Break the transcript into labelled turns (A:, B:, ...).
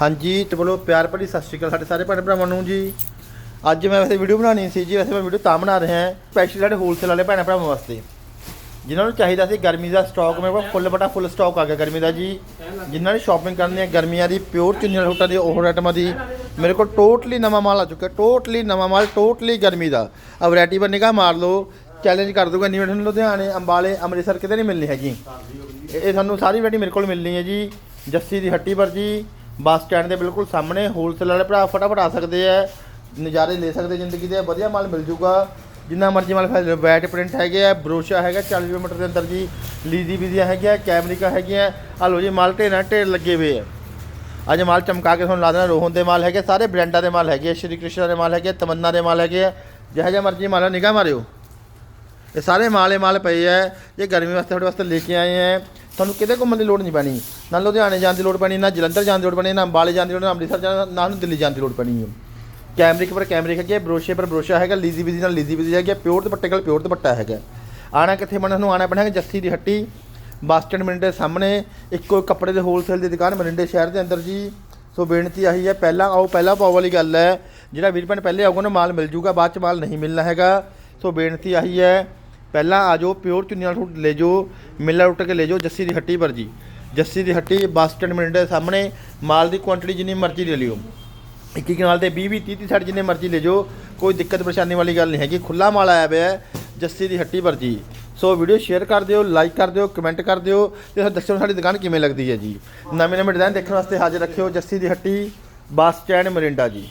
A: ਹਾਂਜੀ, ਤੇ ਬੋਲੋ, ਪਿਆਰ ਭਰੀ ਸਤਿ ਸ਼੍ਰੀ ਅਕਾਲ ਸਾਡੇ ਸਾਰੇ ਭੈਣ ਭਰਾਵਾਂ ਨੂੰ ਜੀ। ਅੱਜ ਮੈਂ ਵੈਸੇ ਵੀਡੀਓ ਬਣਾਉਣੀ ਸੀ ਜੀ, ਵੈਸੇ ਮੈਂ ਵੀਡੀਓ ਤਾਂ ਬਣਾ ਰਿਹਾ ਹਾਂ ਸਪੈਸ਼ਲ ਸਾਡੇ ਹੋਲਸੇਲ ਵਾਲੇ ਭੈਣ ਭਰਾਵਾਂ ਵਾਸਤੇ। ਜਿਨ੍ਹਾਂ ਨੂੰ ਚਾਹੀਦਾ ਸੀ ਗਰਮੀ ਦਾ ਸਟਾਕ ਮੇਰੇ ਕੋਲ ਫੁੱਲ ਬਟਾ ਫੁੱਲ ਸਟਾਕ ਆ ਗਿਆ ਗਰਮੀ ਦਾ ਜੀ। ਜਿਨ੍ਹਾਂ ਨੇ ਸ਼ਾਪਿੰਗ ਕਰਨੀ ਹੈ ਗਰਮੀਆਂ ਦੀ ਪਿਓਰ ਚੁੰਨੀਆਂ ਸੂਟਾਂ ਦੀ ਉਹ ਆਈਟਮਾਂ ਦੀ ਮੇਰੇ ਕੋਲ ਟੋਟਲੀ ਨਵਾਂ ਮਾਲ ਆ ਚੁੱਕਾ ਟੋਟਲੀ ਨਵਾਂ ਮਾਲ ਟੋਟਲੀ ਗਰਮੀ ਦਾ। ਆ ਵੈਰਾਈਟੀ ਪਰ ਨਿਗਾਹ ਮਾਰ ਲਓ ਚੈਲੰਜ ਕਰ ਦੂੰਗਾ ਨੀਵੇਂ ਤੁਹਾਨੂੰ ਲੁਧਿਆਣੇ, ਅੰਬਾਲੇ, ਅੰਮ੍ਰਿਤਸਰ ਕਿਤੇ ਨਹੀਂ ਮਿਲਣੀ ਹੈਗੀ। ਇਹ ਇਹ ਤੁਹਾਨੂੰ ਸਾਰੀ ਵੈਰਾਈਟੀ ਮੇਰੇ ਕੋਲ ਮਿਲਣੀ ਹੈ ਜੀ, ਜੱਸੀ ਦੀ ਹੱਟੀ ਪਰ ਜੀ ਬੱਸ ਸਟੈਂਡ ਦੇ ਬਿਲਕੁਲ ਸਾਹਮਣੇ ਹੋਲਸੇਲ ਵਾਲੇ ਭਰਾ ਫਟਾਫਟ ਆ ਸਕਦੇ ਆ ਨਜ਼ਾਰੇ ਲੈ ਸਕਦੇ ਜ਼ਿੰਦਗੀ ਦੇ ਵਧੀਆ ਮਾਲ ਮਿਲ ਜੂਗਾ। ਜਿੰਨਾ ਮਰਜ਼ੀ ਮਾਲ ਫੈਲ ਵੈਟ ਪ੍ਰਿੰਟ ਹੈਗੇ ਆ ਬਰੋਸ਼ਾ ਹੈਗਾ 40 ਰੁਪਏ ਮੀਟਰ ਦੇ ਅੰਦਰ ਜੀ ਲੀਦੀ ਵੀਦੀਆਂ ਹੈਗੀਆਂ ਕੈਮਰਿਕਾ ਹੈਗੀਆਂ ਆ ਲੋ ਜੀ ਮਾਲ ਢੇਰਾਂ ਢੇਰ ਲੱਗੇ ਹੋਏ ਆ। ਅੱਜ ਮਾਲ ਚਮਕਾ ਕੇ ਤੁਹਾਨੂੰ ਲਾ ਦੇਣਾ ਰੋਹਨ ਦੇ ਮਾਲ ਹੈਗੇ ਸਾਰੇ ਬ੍ਰਾਂਡਾਂ ਦੇ ਮਾਲ ਹੈਗੇ ਆ, ਸ਼੍ਰੀ ਕ੍ਰਿਸ਼ਨ ਦੇ ਮਾਲ ਹੈਗੇ ਆ, ਤਮੰਨਾ ਦੇ ਮਾਲ ਹੈਗੇ ਆ ਜਿਹੋ ਜਿਹਾ ਮਰਜ਼ੀ ਮਾਲ ਨਿਗਾਹ ਮਾਰਿਓ। ਇਹ ਸਾਰੇ ਮਾਲੇ ਮਾਲ ਪਏ ਐ ਜੇ ਗਰਮੀ ਵਾਸਤੇ ਤੁਹਾਡੇ ਵਾਸਤੇ ਲੈ ਕੇ ਆਏ ਐ ਤੁਹਾਨੂੰ ਕਿਤੇ ਘੁੰਮਣ ਦੀ ਲੋੜ ਨਹੀਂ ਪੈਣੀ। ਨਾ ਲੁਧਿਆਣੇ ਜਾਣ ਦੀ ਲੋੜ ਪੈਣੀ, ਨਾ ਜਲੰਧਰ ਜਾਣ ਦੀ ਲੋੜ ਪੈਣੀ, ਨਾ ਅੰਬਾਲੇ ਜਾਣ ਦੀ ਲੋੜ ਨਾ ਅੰਮ੍ਰਿਤਸਰ ਜਾਣ ਨਾ ਨੂੰ ਦਿੱਲੀ ਜਾਣ ਦੀ ਲੋੜ ਪੈਣੀ ਹੈ। ਕੈਮਰਿਕ ਪਰ ਕੈਮਰਿਕ ਹੈਗੇ, ਬਰੋਸ਼ੇ ਪਰ ਬਰੋਸ਼ਾ ਹੈਗਾ, ਲੀਜ਼ੀ ਵੀਜ਼ੀ ਨਾਲ ਲੀਜ਼ੀ ਵੀਜ਼ੀ ਹੈਗਾ, ਪਿਓਰ ਦੁਪੱਟੇ ਕੋਲ ਪਿਓਰ ਦੁਪੱਟਾ ਹੈਗਾ। ਆਣਾ ਕਿੱਥੇ ਬਣਾ ਨੂੰ ਆਣਾ ਪੈਣਾ ਜੱਸੀ ਦੀ ਹੱਟੀ, ਬੱਸ ਸਟੈਂਡ ਮਰਿੰਡੇ ਸਾਹਮਣੇ, ਇੱਕੋ ਕੱਪੜੇ ਦੇ ਹੋਲਸੇਲ ਦੀ ਦੁਕਾਨ ਮਰਿੰਡੇ ਸ਼ਹਿਰ ਦੇ ਅੰਦਰ ਜੀ। ਸੋ ਬੇਨਤੀ ਆਹੀ ਹੈ, ਪਹਿਲਾਂ ਆਓ, ਪਹਿਲਾਂ ਪਾਓ ਵਾਲੀ ਗੱਲ ਹੈ। ਜਿਹੜਾ ਵੀਰ ਭੈਣ ਪਹਿਲੇ ਆਊਗਾ ਨਾ ਮਾਲ ਮਿਲ ਜੂਗਾ, ਬਾਅਦ ਚ ਮਾਲ ਨਹੀਂ ਮਿਲਣਾ ਹੈਗਾ। ਸੋ ਬੇਨਤੀ ਆਹੀ ਹੈ ਪਹਿਲਾਂ ਆ ਜਾਓ, ਪਿਓਰ ਚੁੰਨੀ ਚੁੰਨੀਆਂ ਸੂਟ ਲੈ ਜਾਓ ਮਿਲਣਾ ਉੱਟ ਕੇ ਲੈ ਜਾਓ, ਜੱਸੀ ਦੀ ਹੱਟੀ ਪਰ ਜੀ ਜੱਸੀ ਦੀ ਹੱਟੀ ਬੱਸ ਸਟੈਂਡ ਮਰਿੰਡੇ ਦੇ ਸਾਹਮਣੇ, ਮਾਲ ਦੀ ਕੁਆਂਟੀਟੀ ਜਿੰਨੀ ਮਰਜ਼ੀ ਲੈ ਲਿਓ। ਇੱਕ ਇੱਕ ਨਾਲ ਤੇ 20 20 30 30 60 ਜਿੰਨੇ ਮਰਜ਼ੀ ਲੈ ਜਾਓ, ਕੋਈ ਦਿੱਕਤ ਪਰੇਸ਼ਾਨੀ ਵਾਲੀ ਗੱਲ ਨਹੀਂ ਹੈਗੀ। ਖੁੱਲਾ ਮਾਲ ਆਇਆ ਪਿਆ ਜੱਸੀ ਦੀ ਹੱਟੀ ਪਰ ਜੀ ਸੋ ਵੀਡੀਓ ਸ਼ੇਅਰ ਕਰ ਦਿਓ ਲਾਈਕ ਕਰ ਦਿਓ ਕਮੈਂਟ ਕਰ ਦਿਓ ਤੇ ਸਾਨੂੰ ਦੱਸਿਓ ਸਾਡੀ ਦੁਕਾਨ ਕਿਵੇਂ ਲੱਗਦੀ ਹੈ ਜੀ। ਨਵੇਂ ਨਵੇਂ ਡਿਜ਼ਾਈਨ ਦੇਖਣ ਵਾਸਤੇ ਹਾਜ਼ਰ ਰੱਖਿਓ ਜੱਸੀ ਦੀ ਹੱਟੀ, ਬੱਸ ਸਟੈਂਡ, ਮਰਿੰਡਾ ਜੀ।